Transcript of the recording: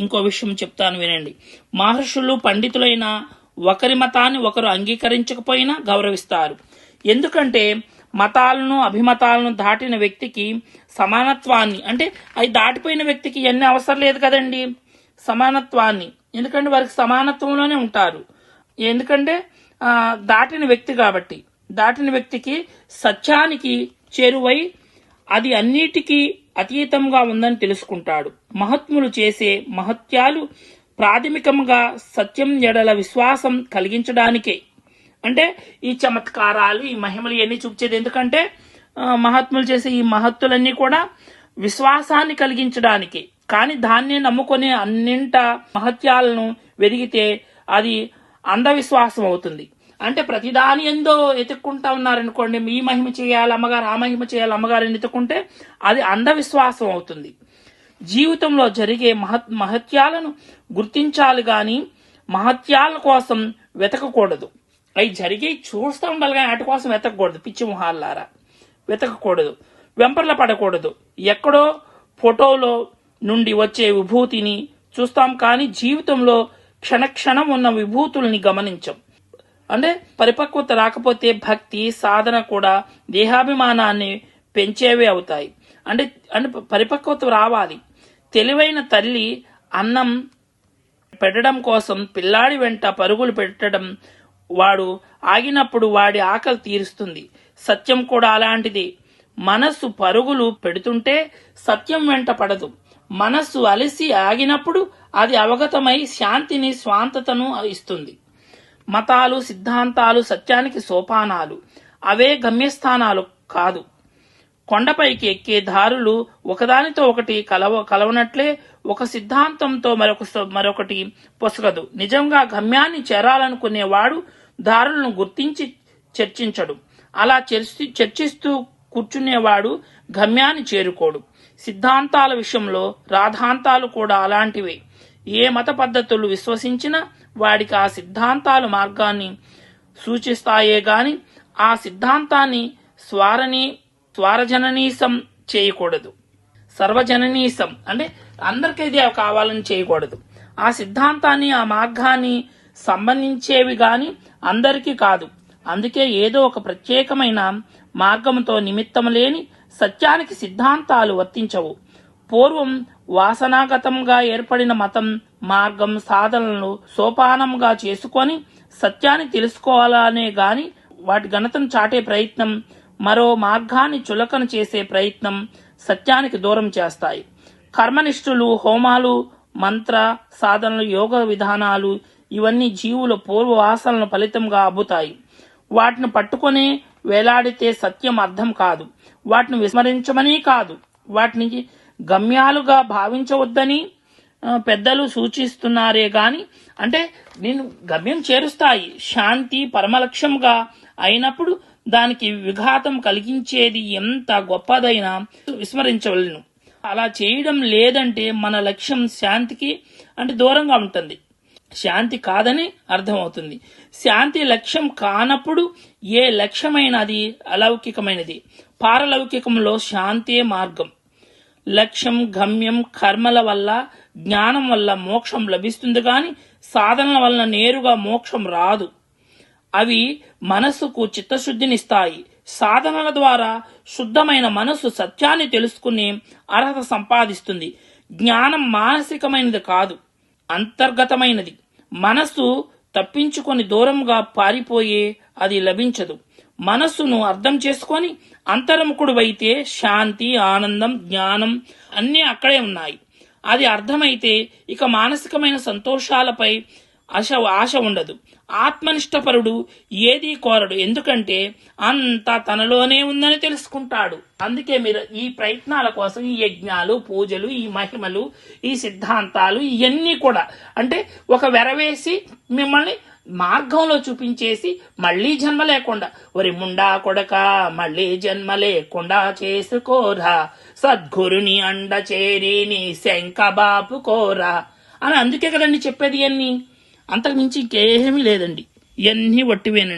ఇంకో విషయం చెప్తాను వినండి. మహర్షులు పండితులైన ఒకరి మతాన్ని ఒకరు అంగీకరించకపోయినా గౌరవిస్తారు. ఎందుకంటే మతాలను అభిమతాలను దాటిన వ్యక్తికి సమానత్వాన్ని అంటే అవి దాటిపోయిన వ్యక్తికి ఎన్ని అవసరం లేదు కదండి. సమానత్వాన్ని. ఎందుకంటే వారికి సమానత్వంలోనే ఉంటారు. ఎందుకంటే దాటిన వ్యక్తి కాబట్టి. దాటిన వ్యక్తికి సత్యానికి చేరువై అది అన్నిటికీ అతీతంగా ఉందని తెలుసుకుంటాడు. మహాత్ములు చేసే మహత్యాలు ప్రాథమికంగా సత్యం ఎడల విశ్వాసం కలిగించడానికే. అంటే ఈ చమత్కారాలు ఈ మహిమలు ఇవన్నీ చూపించేది ఎందుకంటే మహాత్ములు చేసే ఈ మహత్తులన్నీ కూడా విశ్వాసాన్ని కలిగించడానికి. కానీ దాన్ని నమ్ముకునే అన్నింట మహత్యాలను వెరిగితే అది అంధవిశ్వాసం అవుతుంది. అంటే ప్రతిదాని ఎందో ఎతుక్కుంటా ఉన్నారనుకోండి మీ మహిమ చేయాలి అమ్మగారు ఆ మహిమ చేయాలి అమ్మగారిని ఎత్తుకుంటే అది అంధవిశ్వాసం అవుతుంది. జీవితంలో జరిగే మహత్ మహత్యాలను గుర్తించాలి కానీ మహత్యాల కోసం వెతకకూడదు. అవి జరిగి చూస్తూ ఉండాలి కానీ వాటి కోసం వెతకకూడదు పిచ్చి మొహాలారా వెతకకూడదు. వెంపర్ల పడకూడదు. ఎక్కడో ఫోటోలో నుండి వచ్చే విభూతిని చూస్తాం కానీ జీవితంలో క్షణక్షణం ఉన్న విభూతుల్ని గమనించం. అంటే పరిపక్వత రాకపోతే భక్తి సాధన కూడా దేహాభిమానాన్ని పెంచేవి అవుతాయి. అంటే అంటే పరిపక్వత రావాలి. తెలివైన తల్లి అన్నం పెట్టడం కోసం పిల్లాడి వెంట పరుగులు పెట్టడం వాడు ఆగినప్పుడు వాడి ఆకలి తీరుస్తుంది. సత్యం కూడా అలాంటిది. మనస్సు పరుగులు పెడుతుంటే సత్యం వెంట పడదు. మనస్సు అలసి ఆగినప్పుడు అది అవగతమై శాంతిని స్వాంతతను ఇస్తుంది. మతాలు సిద్ధాంతాలు సత్యానికి సోపానాలు. అవే గమ్యస్థానాలు కాదు. కొండపైకి ఎక్కే దారులు ఒకదానితో ఒకటి కలవ కలవనట్లే ఒక సిద్ధాంతంతో మరొక మరొకటి పొసగదు. నిజంగా గమ్యాన్ని చేరాలనుకునేవాడు దారులను గుర్తించి చర్చించడు. అలా చర్చి చర్చిస్తూ కూర్చునేవాడు గమ్యాన్ని చేరుకోడు. సిద్ధాంతాల విషయంలో రాధాంతాలు కూడా అలాంటివే. ఏ మత పద్ధతులు విశ్వసించినా వాడికి ఆ సిద్ధాంతాలు మార్గాన్ని సూచిస్తాయే గాని ఆ సిద్ధాంతాన్ని స్వారని స్వారజననీసం చేయకూడదు. సర్వజననీసం అంటే అందరికీ ఇది కావాలని చేయకూడదు. ఆ సిద్ధాంతాన్ని ఆ మార్గాన్ని సంబంధించేవి గాని అందరికీ కాదు. అందుకే ఏదో ఒక ప్రత్యేకమైన మార్గంతో నిమిత్తం లేని సత్యానికి సిద్ధాంతాలు వర్తించవు. పూర్వం వాసనాగతంగా ఏర్పడిన మతం మార్గం సాధనలను సోపానంగా చేసుకొని సత్యాన్ని తెలుసుకోవాలనే గాని వాటి ఘనతను చాటే ప్రయత్నం మరో మార్గాన్ని చులకన చేసే ప్రయత్నం సత్యానికి దూరం చేస్తాయి. కర్మనిష్ఠులు హోమాలు మంత్ర సాధనలు యోగ విధానాలు ఇవన్నీ జీవుల పూర్వ వాసనల ఫలితంగా అబ్బుతాయి. వాటిని పట్టుకొని వేలాడితే సత్యం అర్థం కాదు. వాటిని విస్మరించమని కాదు. వాటిని గమ్యాలుగా భావించవద్దని పెద్దలు సూచిస్తున్నారే గాని అంటే నేను గమ్యం చేరుస్తాయి శాంతి పరమలక్ష్యంగా అయినప్పుడు దానికి విఘాతం కలిగించేది ఎంత గొప్పదైనా విస్మరించవలను. అలా చేయడం లేదంటే మన లక్ష్యం శాంతికి అంటే దూరంగా ఉంటుంది. శాంతి కాదని అర్థమవుతుంది. శాంతి లక్ష్యం కానప్పుడు ఏ లక్ష్యమైనది? అలౌకికమైనది. పారలౌకికంలో శాంతే మార్గం. లక్ష్యం గమ్యం కర్మల వల్ల జ్ఞానం వల్ల మోక్షం లభిస్తుంది కానీ సాధనల వల్ల నేరుగా మోక్షం రాదు. అవి మనస్సుకు చిత్తశుద్ధినిస్తాయి. సాధనల ద్వారా శుద్ధమైన మనస్సు సత్యాన్ని తెలుసుకునే అర్హత సంపాదిస్తుంది. జ్ఞానం మానసికమైనది కాదు అంతర్గతమైనది. మనస్సు తప్పించుకొని దూరంగా పారిపోయే అది లభించదు. మనస్సును అర్థం చేసుకొని అంతర్ముఖుడువైతే శాంతి ఆనందం జ్ఞానం అన్నీ అక్కడే ఉన్నాయి. అది అర్థమైతే ఇక మానసికమైన సంతోషాలపై ఆశ ఆశ ఉండదు. ఆత్మనిష్టపరుడు ఏదీ కోరడు. ఎందుకంటే అంతా తనలోనే ఉందని తెలుసుకుంటాడు. అందుకే మీరు ఈ ప్రయత్నాల కోసం ఈ యజ్ఞాలు పూజలు ఈ మహిమలు ఈ సిద్ధాంతాలు ఇవన్నీ కూడా అంటే ఒక వెరవేసి మిమ్మల్ని మార్గంలో చూపించేసి మళ్ళీ జన్మ లేకుండా ఒరి ముండా కొడక మళ్ళీ జన్మ లేకుండా చేసుకోరా. సద్గురుని అండ చేరి నీ శంక కోరా. అని అందుకే కదండి చెప్పేది ఇవన్నీ అంతకు మించి ఇంకేమీ లేదండి. ఇవన్నీ వట్టివేనండి.